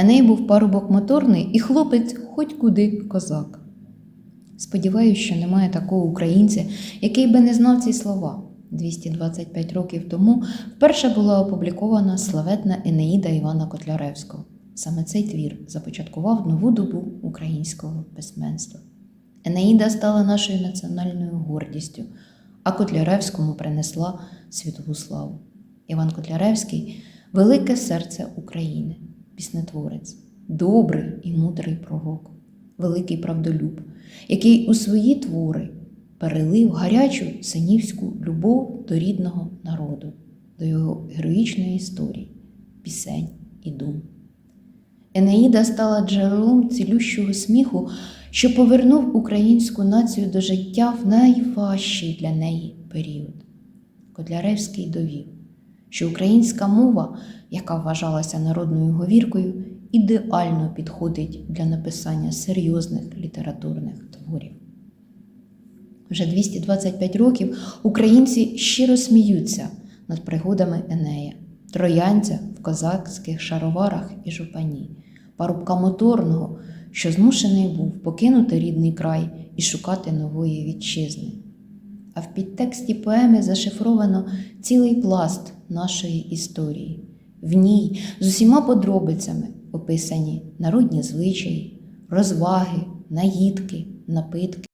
Еней був парубок моторний і хлопець хоч куди козак. Сподіваюся, що немає такого українця, який би не знав ці слова. 225 років тому вперше була опублікована славетна Енеїда Івана Котляревського. Саме цей твір започаткував нову добу українського письменства. Енеїда стала нашою національною гордістю, а Котляревському принесла світову славу. Іван Котляревський велике серце України, піснетворець, добрий і мудрий пророк, великий правдолюб, який у свої твори перелив гарячу синівську любов до рідного народу, до його героїчної історії, пісень і дум. Енеїда стала джерелом цілющого сміху, що повернув українську націю до життя в найважчий для неї період. Котляревський довів, що українська мова, яка вважалася народною говіркою, ідеально підходить для написання серйозних літературних творів. Вже 225 років українці щиро сміються над пригодами Енея, троянця в козацьких шароварах і жупані, парубка моторного, що змушений був покинути рідний край і шукати нової вітчизни. А в підтексті поеми зашифровано цілий пласт нашої історії. В ній з усіма подробицями описані народні звичаї, розваги, наїдки, напитки,